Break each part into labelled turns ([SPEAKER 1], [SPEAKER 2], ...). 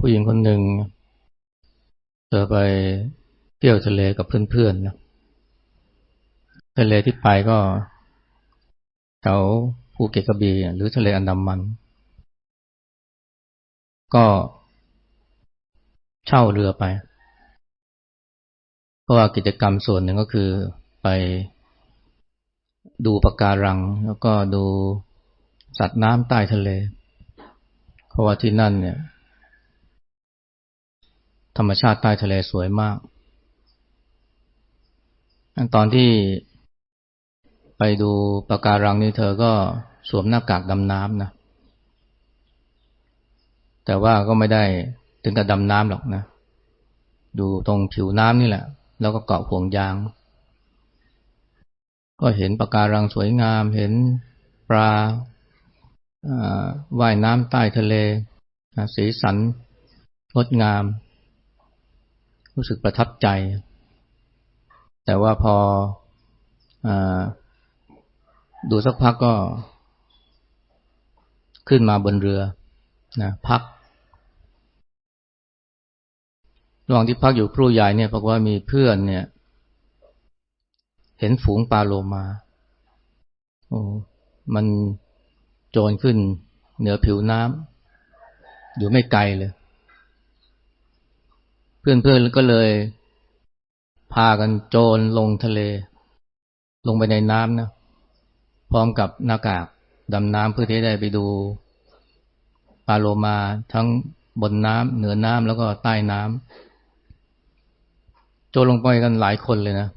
[SPEAKER 1] ผู้หญิงคนหนึ่งเธอไปเที่ยวทะเลกับเพื่อนๆนะทะเลที่ไปก็แถวภูเก็ตกระบี่หรือทะเลอันดามัน ก็เช่าเรือไป เพราะว่ากิจกรรมส่วนหนึ่งก็คือไปดูปะการัง แล้วก็ดูสัตว์น้ำใต้ทะเล เพราะว่าที่นั่นเนี่ย ธรรมชาติใต้ทะเลสวยมาก ตอนที่ไปดูปะการังนี่เธอก็สวมหน้ากากดำน้ำนะ แต่ว่าก็ไม่ได้ถึงกับดำน้ำหรอกนะ ดูตรงผิวน้ำนี่แหละ แล้วก็เกาะห่วงยาง ก็เห็นปะการังสวยงาม เห็นปลาว่ายน้ำใต้ทะเล สีสันงดงาม รู้สึกประทับใจ แต่ว่าพออดูสักพักก็ ขึ้นมาบนเรือนะพักระหว่างที่พักอยู่ครูใหญ่เนี่ยบอกว่ามีเพื่อนเนี่ย เห็นฝูงปลาโลมาโอ้มันโจรขึ้นเหนือผิวน้ำอยู่ไม่ไกลเลย เพื่อนๆก็เลย พากันโจรลงทะเล ลงไปในน้ำนะ พร้อมกับหน้ากากดำน้ำเพื่อที่ได้ไปดูปลาโลมาทั้งบนน้ำเหนือน้ำแล้วก็ใต้น้ำโจรลงไปกันหลายคนเลยนะ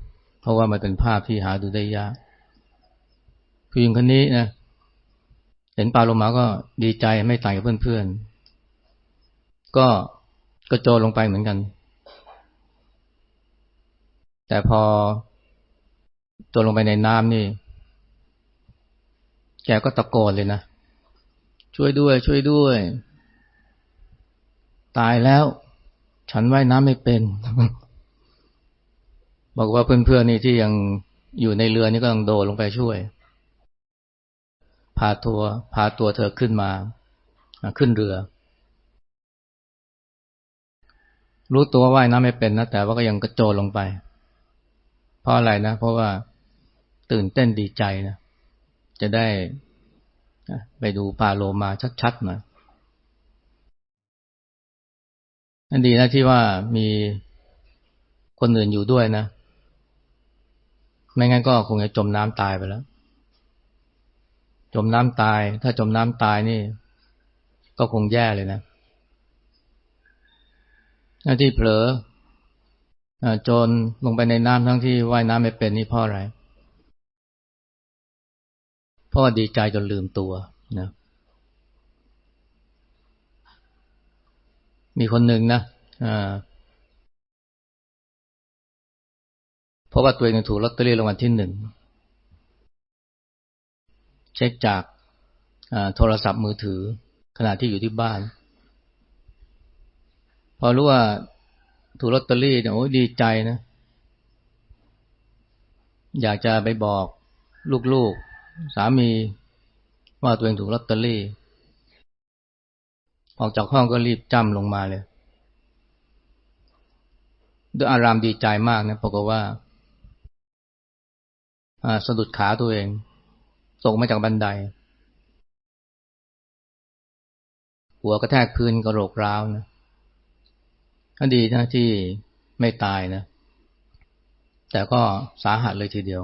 [SPEAKER 1] เพราะว่ามันเป็นภาพที่หาดูได้ยากผู้หญิงคนนี้นะเห็นปลาโลมาก็ดีใจไม่ต่างกับเพื่อนๆก็ก็โจรลงไปเหมือนกัน แต่พอโจรลงไปในน้ำนี่ แกก็ตะโกนเลยนะ ช่วยด้วย ช่วยด้วย ตายแล้ว ฉันว่ายน้ำไม่เป็น บอกว่าเพื่อนๆนี่ที่ยังอยู่ในเรือนี่ก็ต้องโดดลงไปช่วย พาตัว พาตัวเธอขึ้นมา ขึ้นเรือ รู้ตัวว่ายน้ำไม่เป็นนะ แต่ว่าก็ยังกระโจนลงไป เพราะอะไรนะ เพราะว่าตื่นเต้นดีใจนะ จะได้ไปดูปลาโลมาชัดๆหน่อยนั่นดีนะที่ว่ามีคนอื่นอยู่ด้วยนะ ไม่งั้นก็คงจะจมน้ำตายไปแล้ว จมน้ำตาย ถ้าจมน้ำตายนี่ ก็คงแย่เลยนะที่เผลอ จนลงไปในน้ำทั้งที่ว่ายน้ำไม่เป็นนี่เพราะอะไรเพราะดีใจจนลืมตัวนะมีคนหนึ่งนะเพราะว่าตัวเองถูกลอตเตอรี่รางวัลที่หนึ่ง เช็คจากโทรศัพท์มือถือขณะที่อยู่ที่บ้าน พอรู้ว่า ถูกลอตเตอรี่เนี่ยโอ้ดีใจนะ อยากจะไปบอกลูกๆ สามีว่าตัวเองถูกลอตเตอรี่ ออกจากห้องก็รีบจำลงมาเลย ด้วยอารามดีใจมากนะปรากฏว่าสะดุดขาตัวเองตกมาจากบันได หัวกระแทกพื้นกระโหลกร้าวนะ ก็ดีนะที่ไม่ตายนะ แต่ก็สาหัสเลยทีเดียว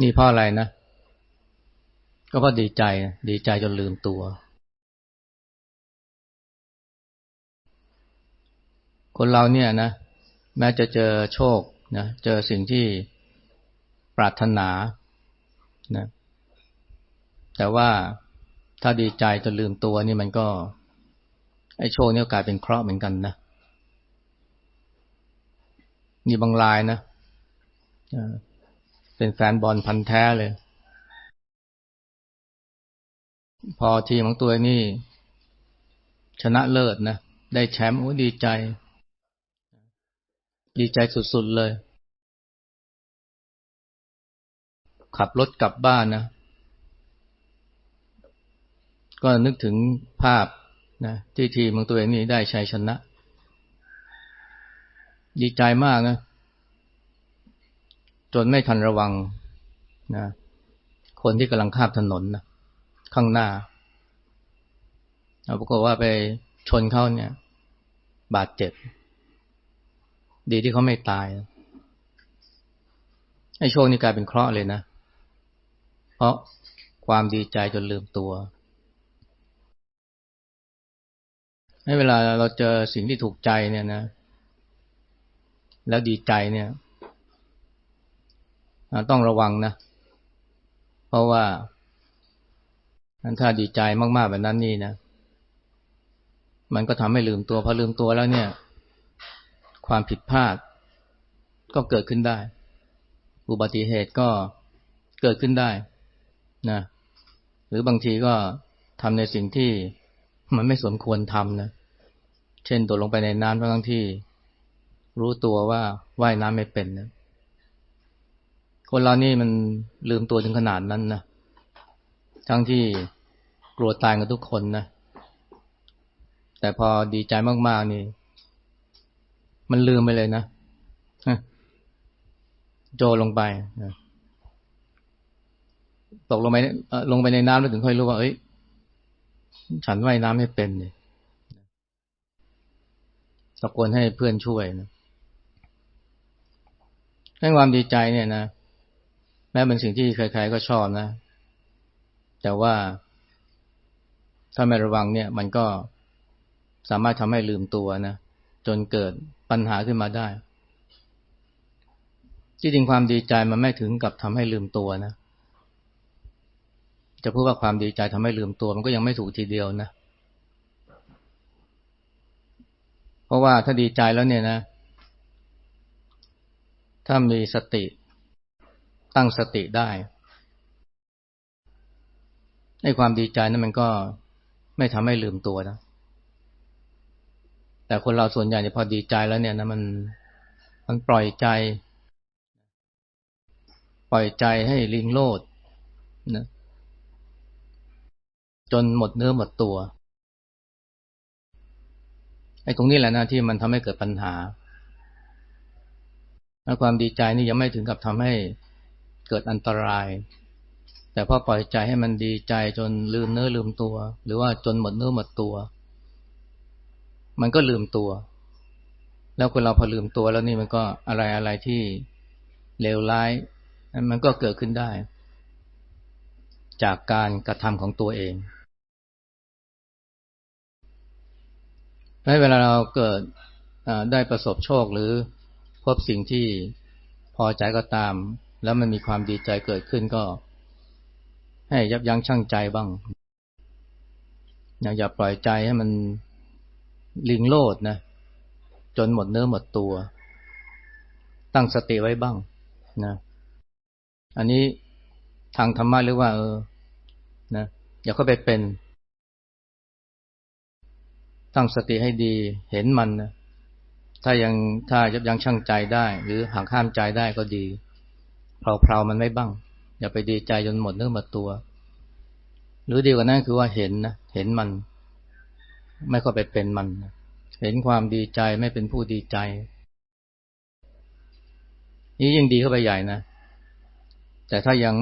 [SPEAKER 1] นี่เพราะอะไรนะ ก็เพราะดีใจ ดีใจจนลืมตัว คนเราเนี่ยนะ แม้จะเจอโชคนะ เจอสิ่งที่ปรารถนานะ แต่ว่าถ้าดีใจจนลืมตัวนี่มันก็ ไอ้โชคนี่ยกลายเป็นเคราะห์เหมือนกันนะนี่บางรายนะเป็นแฟนบอลพันแท้เลย พอทีมของตัวนี่ชนะเลิศนะ ได้แชมป์โอ้ดีใจ ดีใจสุดๆเลย ขับรถกลับบ้านนะ ก็นึกถึงภาพ นะที่ทีมของตัวเองนี่ได้ชัยชนะ ดีใจมากนะ จนไม่ทันระวังนะคนที่กำลังข้ามถนนนะข้างหน้าเราปรากฏว่าไปชนเขาเนี่ย บาดเจ็บ ดีที่เขาไม่ตายไอ้โชคนี่กลายเป็นเคราะห์เลยนะ เพราะความดีใจจนลืมตัว ให้เวลาเราเจอสิ่งที่ถูกใจเนี่ยนะ แล้วดีใจเนี่ยต้องระวังนะ เพราะว่าถ้าดีใจมากๆแบบนั้นนี่นะมันก็ทำให้ลืมตัวพอลืมตัวแล้วเนี่ย ความผิดพลาด ก็เกิดขึ้นได้ อุบัติเหตุก็เกิดขึ้นได้นะหรือบางทีก็ทำในสิ่งที่มันไม่สมควรทำนะ เช่นโดดลงไปในน้ำทั้งที่ รู้ตัวว่าว่ายน้ำไม่เป็นนะคนเรานี่มันลืมตัวถึงขนาดนั้นนะทั้งที่กลัวตายกันทุกคนนะ แต่พอดีใจมากๆนี่ มันลืมไปเลยนะโจลงไปนะตกลงไปลงไปในน้ำแล้วถึงค่อยรู้ว่า เอ้ย ฉันว่ายน้ำไม่เป็นเนี่ย ตะโกนให้เพื่อนช่วยนะให้ความดีใจเนี่ยนะแม้เป็นสิ่งที่ใครๆก็ชอบนะ แต่ว่าถ้าไม่ระวังเนี่ย มันก็สามารถทำให้ลืมตัวนะจนเกิดปัญหาขึ้นมาได้ ที่จริงความดีใจมันไม่ถึงกับทำให้ลืมตัวนะ จะพูดว่าความดีใจทำให้ลืมตัว มันก็ยังไม่ถูกทีเดียวนะ เพราะว่าถ้าดีใจแล้วเนี่ยนะ ถ้ามีสติตั้งสติได้ให้ความดีใจนั้นมันก็ไม่ทำให้ลืมตัวนะ แต่คนเราส่วนใหญ่เนี่ยพอดีใจแล้วเนี่ยนะมันมันปล่อยใจ ปล่อยใจให้ลิงโลดนะจนหมดเนื้อหมดตัว อ้ตรงนี้แหละนะที่มันทำให้เกิดปัญหาและความดีใจนี่ยังไม่ถึงกับทำให้เกิดอันตราย แต่พอปล่อยใจให้มันดีใจจนลืมเนื้อลืมตัว หรือว่าจนหมดเนื้อหมดตัว มันก็ลืมตัว แล้วคนเราพอลืมตัวแล้วนี่มันก็อะไรอะไรที่เลวร้าย มันก็เกิดขึ้นได้ จากการกระทำของตัวเอง เวลาเราเกิดได้ประสบโชคหรือพบสิ่งที่พอใจก็ตาม แล้วมันมีความดีใจเกิดขึ้นก็ ให้ยับยั้งชั่งใจบ้าง อย่าอย่าปล่อยใจให้มันลิงโลดนะ จนหมดเนื้อหมดตัว ตั้งสติไว้บ้างนะ อันนี้ทางธรรมะเรียกว่าเออนะอย่าเข้าไปเป็น ตั้งสติให้ดีเห็นมันนะถ้ายังถ้ายับยั้งชั่งใจได้ หรือหักห้ามใจได้ก็ดีเพลาๆมันไม่บ้าง อย่าไปดีใจจนหมดเนื้อหมดตัว หรือดีกว่านั้นคือว่าเห็นนะเห็นมัน ไม่เข้าไปเป็นมัน เห็นความดีใจไม่เป็นผู้ดีใจ นี่ยิ่งดีเข้าไปใหญ่นะแต่ถ้ายัง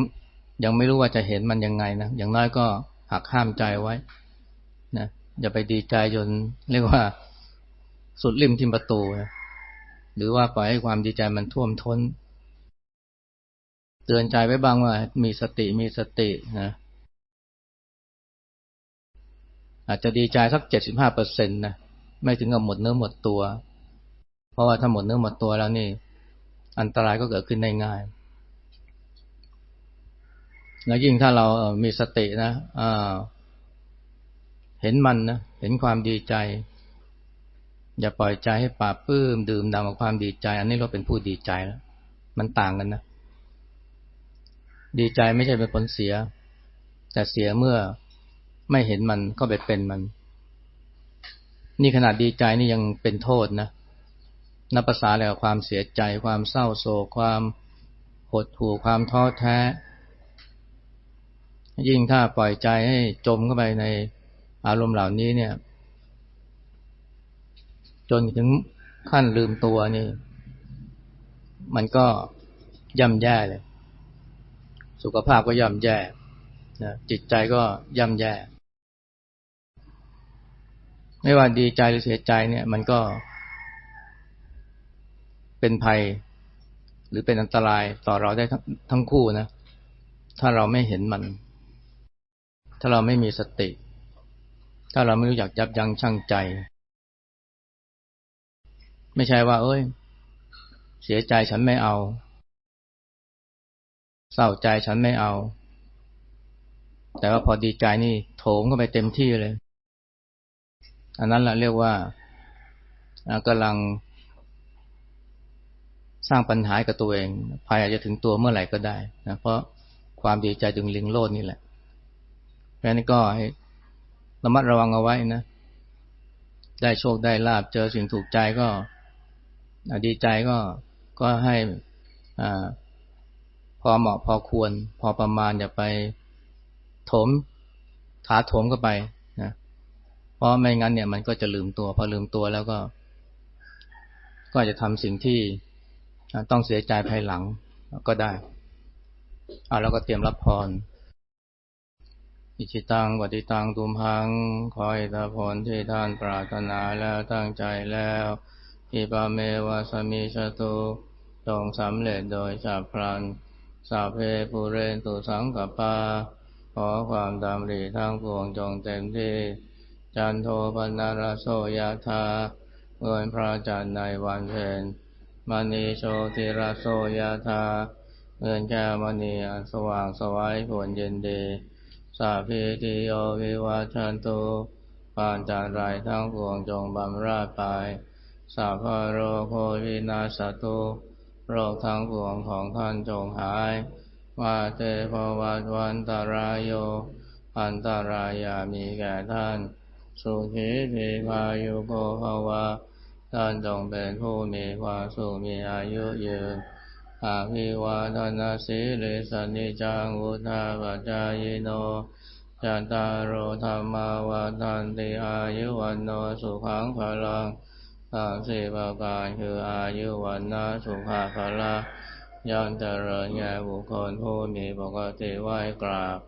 [SPEAKER 1] ยังไม่รู้ว่าจะเห็นมันยังไงนะอย่างน้อยก็หักห้ามใจไว้ อย่าไปดีใจจนเรียกว่าสุดริมทิมประตูนะหรือว่าปล่อยให้ความดีใจมันท่วมท้น เตือนใจไว้บ้างว่า มีสติมีสตินะอาจจะดีใจสักเจ็ดสิบห้าเปอร์เซ็นตนะไม่ถึงกับหมดเนื้อหมดตัว เพราะว่าถ้าหมดเนื้อหมดตัวแล้วนี่ อันตรายก็เกิดขึ้นได้ง่าย แล้วยิ่งถ้าเรามีสตินะ เห็นมันนะเห็นความดีใจ อย่าปล่อยใจให้ป่าปื้ม ดื่มดำกับความดีใจ อันนี้เราเป็นผู้ดีใจแล้วมันต่างกันนะ ดีใจไม่ใช่เป็นผลเสีย แต่เสียเมื่อไม่เห็นมันก็ไปเป็นมัน นี่ขนาดดีใจนี่ยังเป็นโทษนะนับภาษาอะไรกับความเสียใจ ความเศร้าโศกความหดหู่ความท้อแท้ ยิ่งถ้าปล่อยใจให้จมเข้าไปใน อารมณ์เหล่านี้เนี่ย จนถึงขั้นลืมตัวนี่ มันก็ย่ำแย่เลย สุขภาพก็ย่ำแย่นะจิตใจก็ย่ำแย่ ไม่ว่าดีใจหรือเสียใจเนี่ย มันก็ เป็นภัย หรือเป็นอันตรายต่อเราได้ทั้งทั้งคู่นะ ถ้าเราไม่เห็นมัน ถ้าเราไม่มีสติ ถ้าเราไม่รู้จักยับยั้งชั่งใจ ไม่ใช่ว่า เอ้ย เสียใจฉันไม่เอา เศร้าใจฉันไม่เอา แต่ว่าพอดีใจนี่โถมเข้าไปเต็มที่เลย อันนั้นแหละเรียกว่ากำลังสร้างปัญหากับตัวเองภัยอาจจะถึงตัวเมื่อไหร่ก็ได้นะเพราะความดีใจจึงลิงโลดนี่แหละเพราะนั้นก็ให้ ระมัดระวังเอาไว้นะ ได้โชคได้ลาบเจอสิ่งถูกใจก็ดีใจก็ก็ให้อ่าพอเหมาะพอควร พอประมาณอย่าไปถมถาถมเข้าไปนะเพราะไม่งั้นเนี่ยมันก็จะลืมตัว พอลืมตัวแล้วก็ ก็จะทำสิ่งที่ต้องเสียใจภายหลังก็ได้เอาแล้วก็เตรียมรับพร อิชิตังวัติตังตุมพังขอให้ตาพรที่ท่านปรารถนาแล้วตั้งใจแล้วอิปาเมวาสมิชตุจงสำเร็จโดยฉับพลันสาเพปุเรนตุสังกปา ขอความดำริทั้งปวงจงเต็มที่ จันโทปนารโสยธาเงินพระจันทร์ในวันเพ็ญมณีโชติรโสยธาเงินแก้วมณีอันสว่างสวัยผลเย็นดี สาพีติโยวิวัชันตุปานจารายทั้งปวงจงบำราดไปสาพโรโควินาสตุโรคทั้งปวงของท่านจงหายว่าเตภวัตวันตารายโย อันตารายามีแก่ท่าน สุขีทีพายุโกภวะท่านจงเป็นผู้มีความสุขมีอายุยืน อาภิวาทนาสีลิสนิจังอุทาปัจจายโนจันตารโรธรรมาวาทันติอายุวันโนสุขังพลังสามสี่ประการคืออายุวันนาสุขะพละย่อมเจริญแก่บุคคลผู้มีปกติไหวกราบ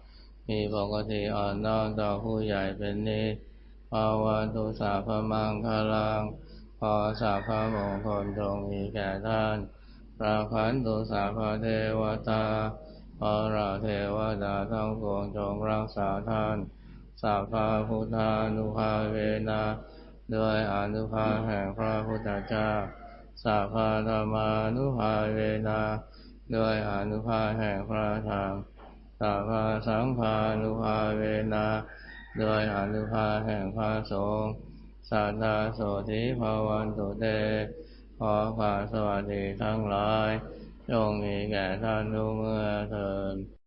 [SPEAKER 1] มีปกติอ่อนน้อมต่อผู้ใหญ่เป็นนิสภาวะตุสาพมังคลังพอสาพมงคลจงมีแก่ท่าน ระขันตุสาพเทวตาพระราเทวดาทั้งปวงจงรักษาท่านสาพาพุทธานุภาเวนะด้วยอนุภาแห่งพระพุทธเจ้าสาพาธรรมานุภาเวนะด้วยอนุภาแห่งพระธรรมสาพาสังฆานุภาเวนะด้วยอนุภาแห่งพระสงฆ์สัทธาโสธิภาวันตุเต ขอความสวัสดีทั้งหลายจงมีแก่ท่านทุกเมื่อเถิด